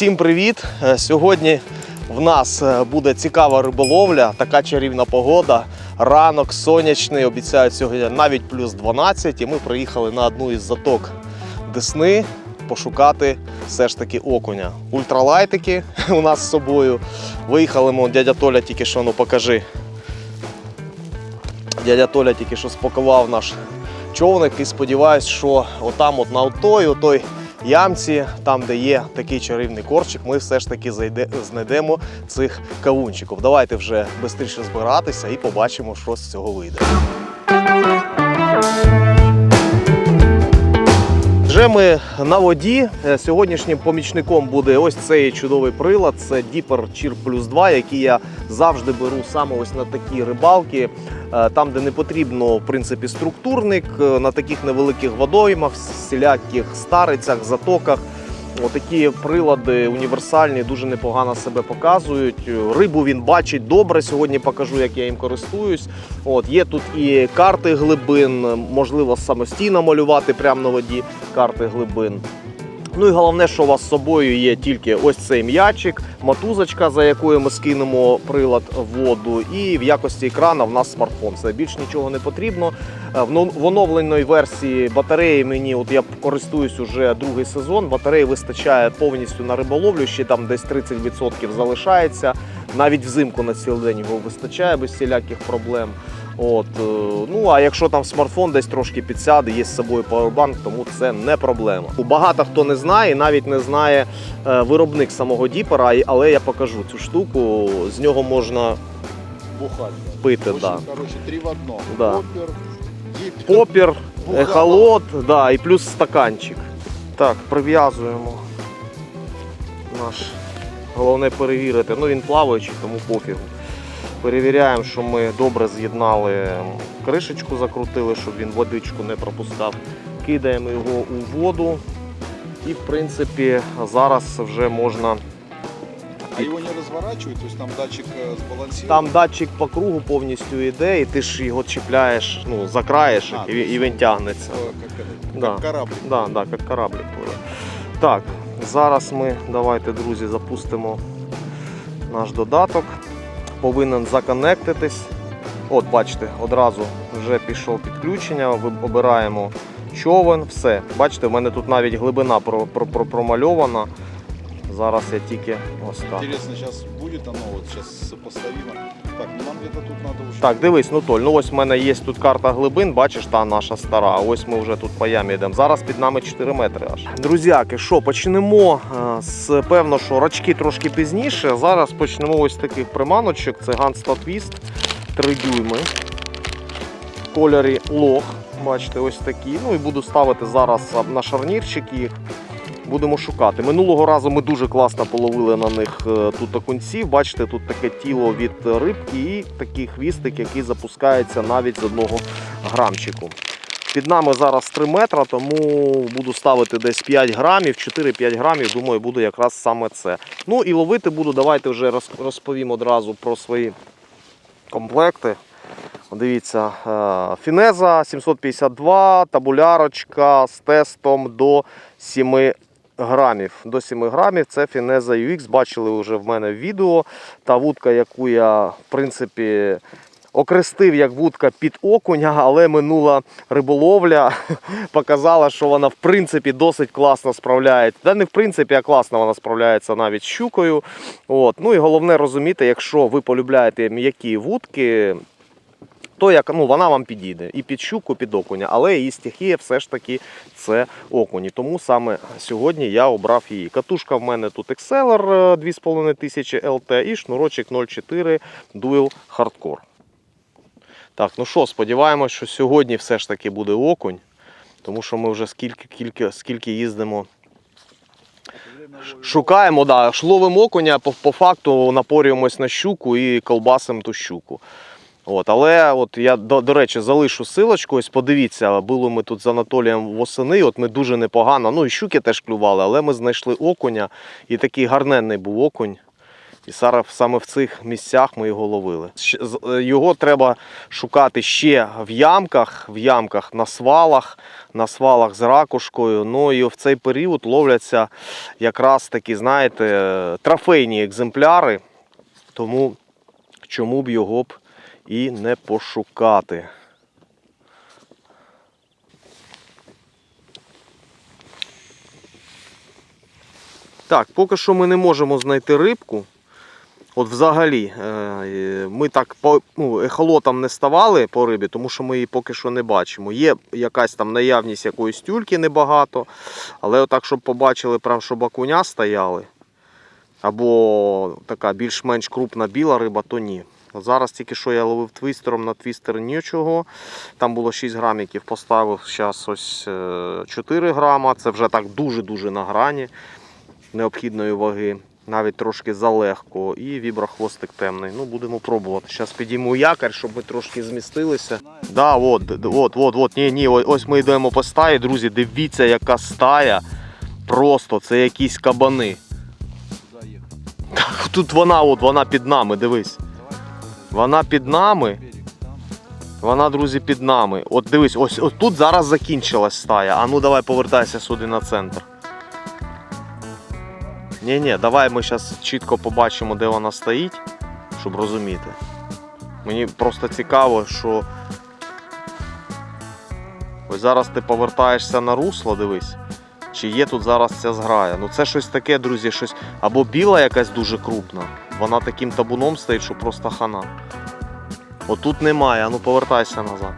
Всім привіт! Е, Сьогодні в нас е, буде цікава риболовля, така чарівна погода. Ранок сонячний, обіцяють сьогодні навіть плюс 12. І ми приїхали на одну із заток Десни пошукати все ж таки окуня. Ультралайтики у нас з собою. Виїхали ми, дядя Толя тільки що, ну покажи. Дядя Толя тільки що спакував наш човник і сподіваюсь, що отам, от на отой, отой ямці, там, де є такий чарівний корчик, ми все ж таки зайде, знайдемо цих кавунчиків. Давайте вже швидше збиратися і побачимо, що з цього вийде. Вже ми на воді. Е, Сьогоднішнім помічником буде ось цей чудовий прилад. Це Діпер Чір Плюс 2, який я завжди беру саме ось на такі рибалки, е, там, де не потрібно в принципі структурник, е, на таких невеликих водоймах, всіляких старицях, затоках. Отакі прилади універсальні, дуже непогано себе показують. Рибу він бачить добре. Сьогодні покажу, як я їм користуюсь. От є тут і карти глибин, можливо самостійно малювати прямо на воді карти глибин. Ну і головне, що у вас з собою є тільки ось цей м'ячик, мотузочка, за якою ми скинемо прилад в воду, і в якості екрана в нас смартфон. Це більш нічого не потрібно. Е, В в оновленої версії батареї мені, от я користуюсь уже другий сезон. Батареї вистачає повністю на риболовлю, ще там десь 30% залишається. Навіть взимку на цілий день його вистачає без всіляких проблем. От, е, ну а якщо там смартфон десь трошки підсяде, є з собою павербанк, тому це не проблема. Багато хто не знає, навіть не знає е, виробник самого діпера, але я покажу цю штуку. З нього можна Бухать. пити. Очень, Да. короче, три в одном. Да. Поппер, гипер. Попір, Бухало. ехолот, да, і плюс стаканчик. Так, прив'язуємо наш. Головне перевірити. Ну він плаваючий, тому пофігу. Перевіряємо, що ми добре з'єднали кришечку, закрутили, щоб він водичку не пропускав. Кидаємо його у воду. І в принципі зараз вже можна. А его не разворачивают, то есть там датчик э, сбалансирован. Там датчик по кругу повністю йде, і ти ж його чіпляєш, ну, закраєш А, і, він- і він тягнеться. Э, как, это, Да. как корабль. Да, да, як кораблик буде. Так, зараз ми давайте, друзі, запустимо наш додаток. Повинен законектитись. От, бачите, одразу вже пішов підключення. Обираємо човен, все. Бачите, в мене тут навіть глибина про, про, про, промальована. Зараз я тільки ось так. Интересно, сейчас будет оно, вот сейчас сопоставимо. Так, ну нам где-то тут надо уже... Так, дивись, ну Толь, ну ось в мене є тут карта глибин, бачиш, та наша стара. Ось ми вже тут по ямі йдемо. Зараз під нами 4 метри аж. Друзяки, що почнемо е, з певно, що рачки трошки пізніше. Зараз почнемо ось таких приманочок. Це Ганста Twist 3 дюйми. В кольорі лох. Бачите, ось такі. Ну і буду ставити зараз на шарнірчик їх. Будемо шукати. Минулого разу ми дуже класно половили на них е, тут окунців. Бачите, тут таке тіло від рибки і такий хвістик, який запускається навіть з одного грамчику. Під нами зараз 3 метра, тому буду ставити десь 5 грамів, 4-5 грамів, думаю, буде якраз саме це. Ну і ловити буду, давайте вже розповім одразу про свої комплекти. Дивіться, е, фінеза 752, табулярочка з тестом до 7 грамів. До 7 грамів це фінеза UX. Бачили вже в мене в відео. Та вудка, яку я в принципі окрестив як вудка під окуня, але минула риболовля показала, що вона в принципі досить класно справляється. Та не в принципі, а класно вона справляється навіть з щукою. От. Ну і головне розуміти, якщо ви полюбляєте м'які вудки, то як ну вона вам підійде і під щуку, під окуня, але її стихія все ж таки це окуні. Тому саме сьогодні я обрав її. Катушка в мене тут Exceller е, 2500 LT і шнурочок 0,4 Dual Hardcore. Так, ну що, сподіваємось, що сьогодні все ж таки буде окунь, тому що ми вже скільки, скільки, скільки їздимо. Шукаємо, да, ж окуня, по, по факту напорюємось на щуку і колбасимо ту щуку. От, але от я до, до речі залишу силочку. Ось подивіться, були ми тут з Анатолієм восени. От ми дуже непогано. Ну і щуки теж клювали, але ми знайшли окуня. І такий гарненний був окунь. І сара- саме в цих місцях ми його ловили. Е, Його треба шукати ще в ямках, в ямках на свалах, на свалах з ракушкою. Ну і в цей період ловляться якраз такі, знаєте, трофейні екземпляри. Тому чому б його б і не пошукати. Так, поки що ми не можемо знайти рибку. От взагалі, е, ми так по ну, ехолотом не ставали по рибі, тому що ми її поки що не бачимо. Є якась там наявність якоїсь тюльки небагато, але отак, щоб побачили, прям, щоб окуня стояли, або така більш-менш крупна біла риба, то ні. От зараз тільки що я ловив твістером на твістер нічого. Там було 6 граміків, поставив зараз ось е, 4 грама. Це вже так дуже-дуже на грані необхідної ваги. Навіть трошки залегко. І віброхвостик темний. Ну, будемо пробувати. Зараз підійму якорь, щоб ми трошки змістилися. Да, от, от, от, от, ні, ні, ось ми йдемо по стаї, друзі. Дивіться, яка стая. Просто це якісь кабани. Тут вона, от, вона під нами, дивись. Вона під нами. Вона, друзі, під нами. От дивись, ось, ось тут зараз закінчилась стая. А ну давай повертайся сюди на центр. Ні, ні, давай ми зараз чітко побачимо, де вона стоїть, щоб розуміти. Мені просто цікаво, що. Ось зараз ти повертаєшся на русло, дивись. Чи є тут зараз ця зграя? Ну це щось таке, друзі, щось. Або біла якась дуже крупна. Вона таким табуном стоїть, що просто хана. Отут немає, ну повертайся назад.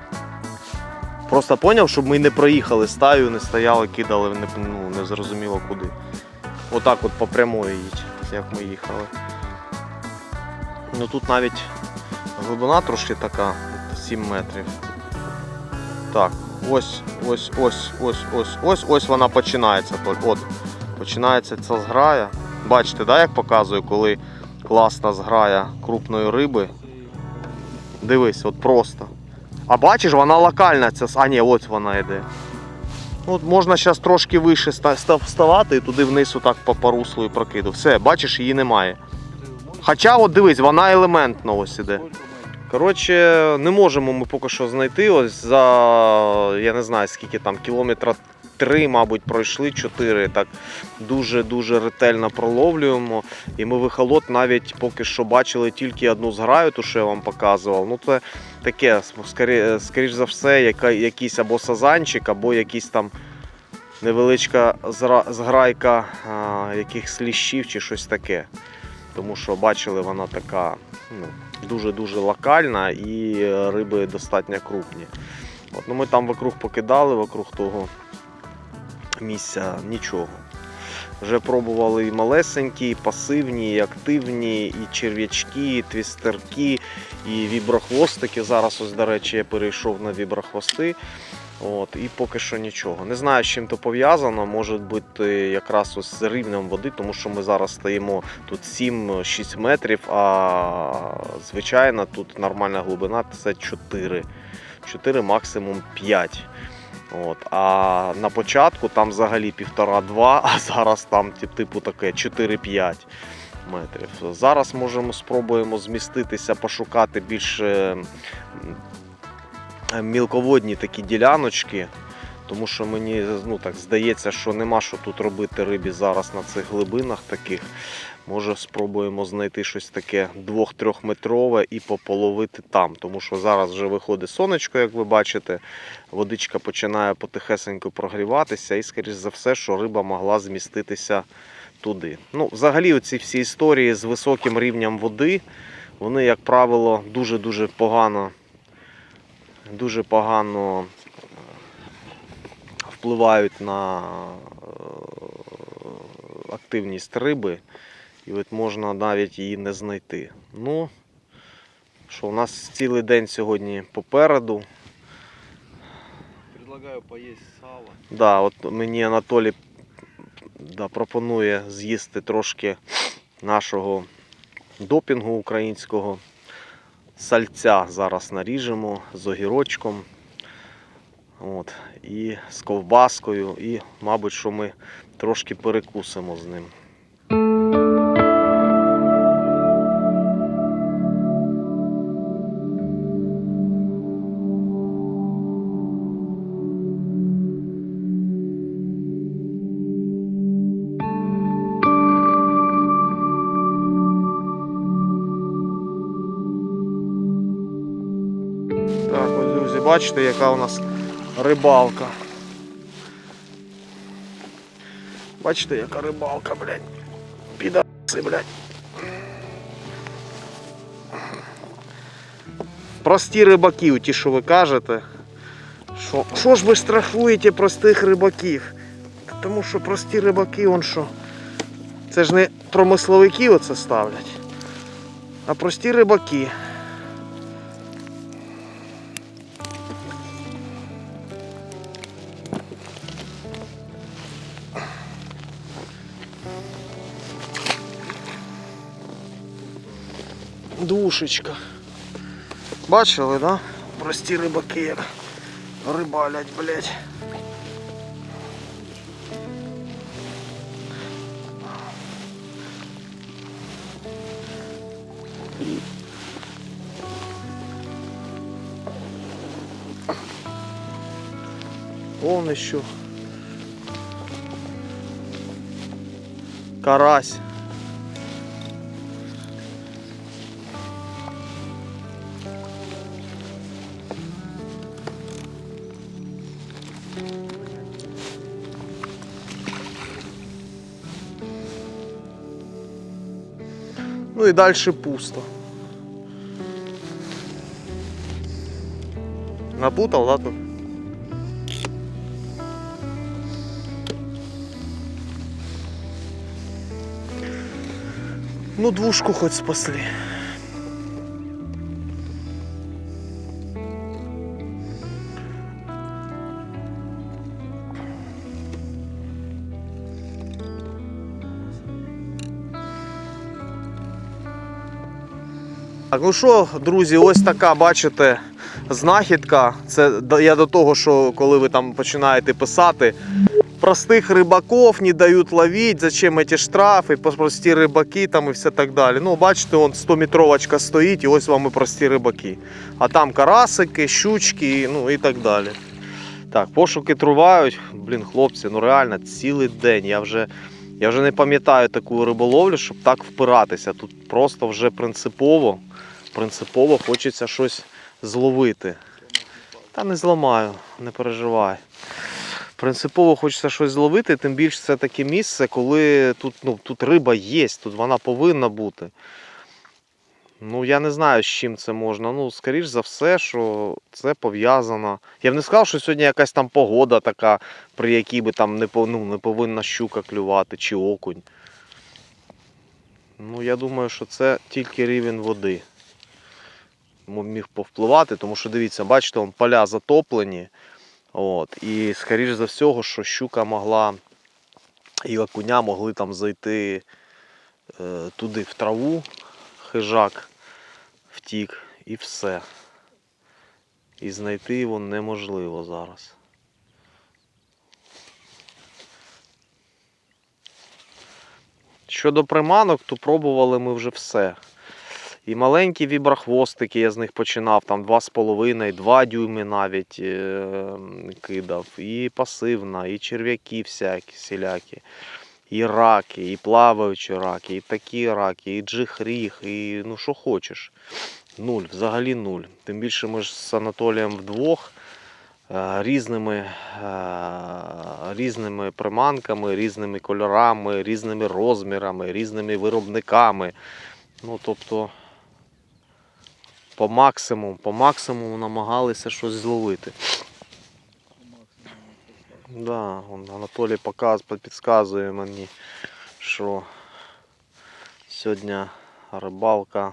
Просто поняв, щоб ми не проїхали стаю, не стояли, кидали, не, ну, не зрозуміло куди. Отак от по прямої їдь, як ми їхали. Ну тут навіть глибина трошки така, 7 метрів. Так, ось, ось, ось, ось, ось, ось, ось вона починається. От, починається ця зграя. Бачите, да, як показую, коли класна зграя крупної риби. Дивись, от просто. А бачиш, вона локальна ця. А ні, ось вона йде. От можна зараз трошки вище ста- ста- вставати і туди вниз отак по, руслу прокиду. Все, бачиш, її немає. Хоча, от дивись, вона елементно ось іде. Коротше, не можемо ми поки що знайти. Ось за я не знаю скільки там, кілометра три, мабуть, пройшли, чотири. Так дуже-дуже ретельно проловлюємо. І ми вихолот навіть поки що бачили тільки одну зграю, ту, що я вам показував. Ну, це таке, скорі, скоріш за все, яка, якийсь або сазанчик, або якийсь там. Невеличка зграйка якихось ліщів чи щось таке. Тому що бачили, вона така ну, дуже-дуже локальна і риби достатньо крупні. От, ну, ми там вокруг покидали, вокруг того місця нічого. Вже пробували і малесенькі, і пасивні, і активні, і черв'ячки, і твістерки, і віброхвостики. Зараз, ось, до речі, я перейшов на віброхвости. От, і поки що нічого. Не знаю, з чим то пов'язано. Може бути якраз ось з рівнем води, тому що ми зараз стоїмо тут 7-6 метрів, а звичайно тут нормальна глибина це 4. 4, максимум 5. От. А на початку там взагалі 1,5-2, а зараз там типу таке 4-5 метрів. Зараз можемо спробуємо зміститися, пошукати більш е, м, мілководні такі діляночки. Тому що мені ну, так, здається, що нема що тут робити рибі зараз на цих глибинах таких. Може спробуємо знайти щось таке 2-3 метрове і пополовити там. Тому що зараз вже виходить сонечко, як ви бачите. Водичка починає потихесенько прогріватися, і, скоріш за все, що риба могла зміститися туди. Ну, взагалі, оці всі історії з високим рівнем води, вони, як правило, дуже-дуже погано, дуже погано е, впливають на е, активність риби. І от можна навіть її не знайти. Ну, що, у нас цілий день сьогодні попереду. Предлагаю поесть сало. Да, от мені Анатолій да, пропонує з'їсти трошки нашого допінгу українського. Сальця зараз наріжемо з огірочком. От, і з ковбаскою, і, мабуть, що ми трошки перекусимо з ним. Бачите, яка у нас рибалка. Бачите, яка рибалка, блядь. Підаси, блядь. Прості рибаки, ті, що ви кажете. Що, що ж ви страхуєте простих рибаків? Тому що прості рибаки, он що. Це ж не промисловики оце ставлять, а прості рибаки. Душечка. Бачили, да? Прості рибаки як рибалять, блять. Вон еще. Карась. И дальше пусто. Напутал, да, тут? Ну, двушку хоть спасли. Так, ну що, друзі, ось така, бачите, знахідка. Це я до того, що коли ви там починаєте писати, простих рибаків не дають ловити, зачем ці штрафи, прості рибаки там і все так далі. Ну, бачите, он 100-метровочка стоїть, і ось вам і прості рибаки. А там карасики, щучки, ну і так далі. Так, пошуки тривають. Блін, хлопці, ну реально цілий день. Я вже, я вже не пам'ятаю таку риболовлю, щоб так впиратися. Тут просто вже принципово, принципово хочеться щось зловити. Та не зламаю, не переживай. Принципово хочеться щось зловити, тим більше це таке місце, коли тут, ну, тут риба є, тут вона повинна бути. Ну, я не знаю, з чим це можна. Ну, скоріш за все, що це пов'язано. Я б не сказав, що сьогодні якась там погода така, при якій би там не, ну, не повинна щука клювати чи окунь. Ну, я думаю, що це тільки рівень води. Міг повпливати, тому що дивіться, бачите, вон поля затоплені. От, і скоріш за всього, що щука могла і окуня могли там зайти е, туди в траву, хижак втік і все. І знайти його неможливо зараз. Щодо приманок, то пробували ми вже все. І маленькі віброхвостики, я з них починав, там 2,5, 2 дюйми навіть е, кидав. І пасивна, і черв'яки всякі, всілякі. І раки, і плаваючі раки, і такі раки, і джихріг, і ну що хочеш. Нуль, взагалі нуль. Тим більше ми ж з Анатолієм вдвох е, різними, е, різними приманками, різними кольорами, різними розмірами, різними виробниками. Ну, тобто, по максимуму, по максимуму намагалися щось зловити. Да, он Анатолій показ, підказує мені, що сьогодні рибалка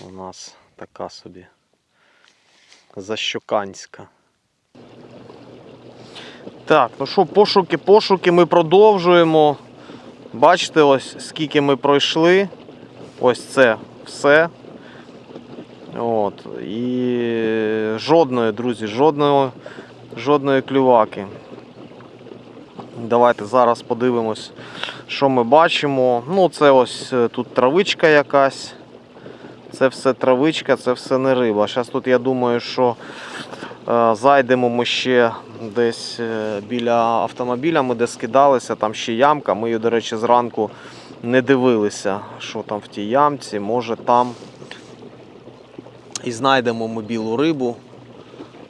у нас така собі защоканська. Так, ну що, пошуки, пошуки ми продовжуємо. Бачите, ось скільки ми пройшли. Ось це все. От. І жодної, друзі, жодної, жодної клюваки. Давайте зараз подивимось, що ми бачимо. Ну, це ось е, тут травичка якась. Це все травичка, це все не риба. Зараз тут я думаю, що е, зайдемо ми ще десь е, біля автомобіля, ми де скидалися, там ще ямка. Ми її, до речі, зранку не дивилися, що там в тій ямці. Може там і знайдемо ми білу рибу.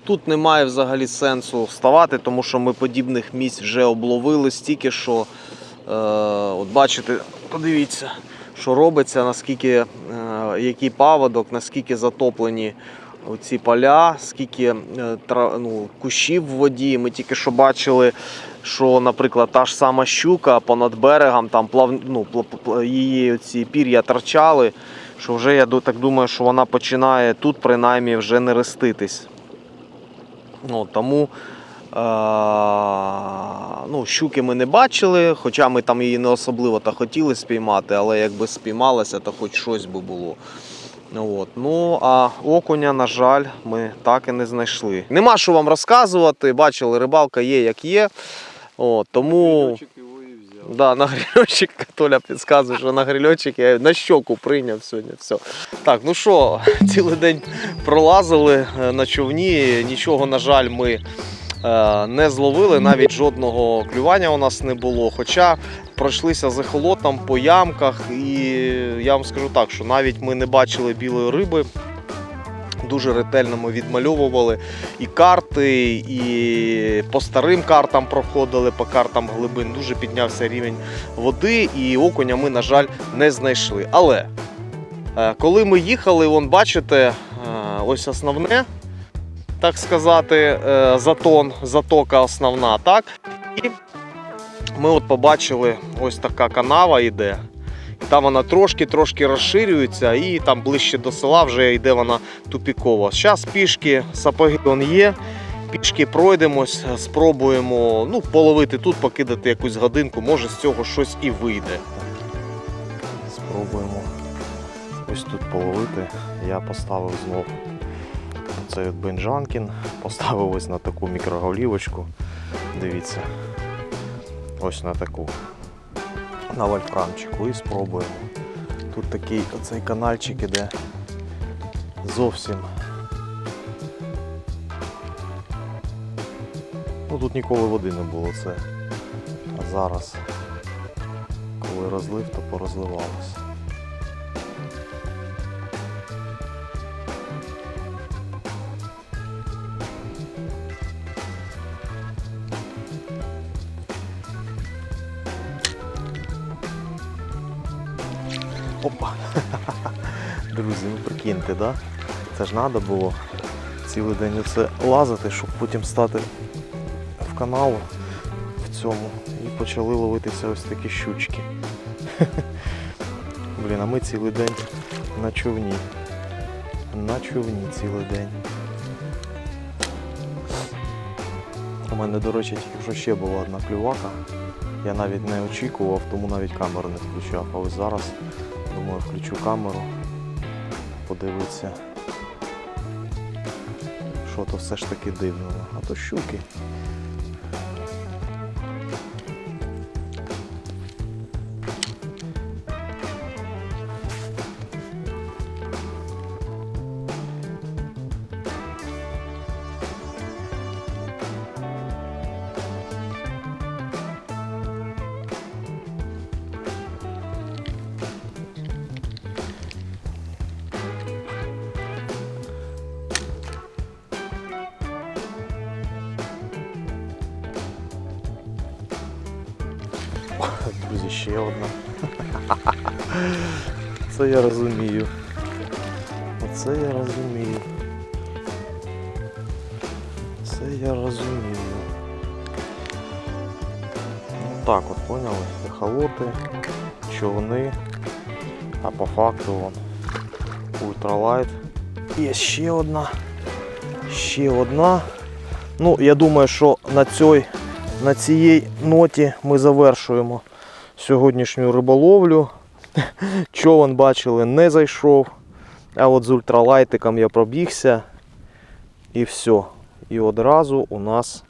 Тут немає взагалі сенсу вставати, тому що ми подібних місць вже обловили стільки, що е, от бачите, подивіться, що робиться, наскільки е, який паводок, наскільки затоплені ці поля, скільки е, тра, ну, кущів в воді. Ми тільки що бачили, що, наприклад, та ж сама щука понад берегом, там плав, ну, її ці пір'я торчали, що вже я так думаю, що вона починає тут принаймні вже не реститись. Ну, тому е- ну, щуки ми не бачили, хоча ми там її не особливо та хотіли спіймати, але якби спіймалася, то хоч щось би було. Ну, От. Ну, а окуня, на жаль, ми так і не знайшли. Нема що вам розказувати. Бачили, рибалка є як є. От, тому Льотчик його і взяв. Да, на грильочок Толя підказує, що на грильочок я на щоку прийняв сьогодні. Все. Так, ну що, цілий день пролазили е, на човні. Нічого, на жаль, ми е, не зловили, навіть жодного клювання у нас не було. Хоча пройшлися з ехолотом по ямках, і я вам скажу так, що навіть ми не бачили білої риби. Дуже ретельно ми відмальовували і карти, і по старим картам проходили, по картам глибин. Дуже піднявся рівень води, і окуня ми, на жаль, не знайшли. Але е, коли ми їхали, вон бачите, е, ось основне, так сказати, е, затон, затока основна, так? І ми от побачили, ось така канава йде. Там вона трошки-трошки розширюється, і там ближче до села вже йде вона тупікова. Зараз пішки сапоги он є. Пішки пройдемось, спробуємо ну, половити тут, покидати якусь годинку, може з цього щось і вийде. Спробуємо ось тут половити. Я поставив знов цей от бенджанкін, поставив ось на таку мікроголівочку. Дивіться, ось на таку. На вольфрамчику і спробуємо. Тут такий оцей канальчик іде зовсім. Ну тут ніколи води не було це. А зараз, коли розлив, то порозливалось. Опа! Друзі, ну прикиньте, да? Це ж треба було цілий день оце лазити, щоб потім стати в канал в цьому і почали ловитися ось такі щучки. Блін, а ми цілий день на човні. На човні цілий день. У мене, до речі, тільки що ще була одна клювака. Я навіть не очікував, тому навіть камеру не включав. А ось зараз, думаю, включу камеру, подивитися, що то все ж таки дивного. А то щуки. Друзі, ще одна. Це я розумію. Оце я розумію. Це я розумію. Ну так от, поняли? Ехолоти, човни, а по факту вон ультралайт. Є ще одна. Ще одна. Ну, я думаю, що на цій на цій ноті ми завершуємо сьогоднішню риболовлю. Човен бачили, не зайшов. А от з ультралайтиком я пробігся. І все. І одразу у нас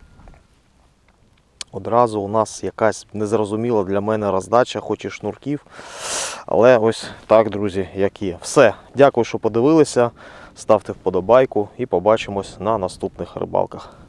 одразу у нас якась незрозуміла для мене роздача, хоч і шнурків. Але ось так, друзі, як є. Все. Дякую, що подивилися. Ставте вподобайку і побачимось на наступних рибалках.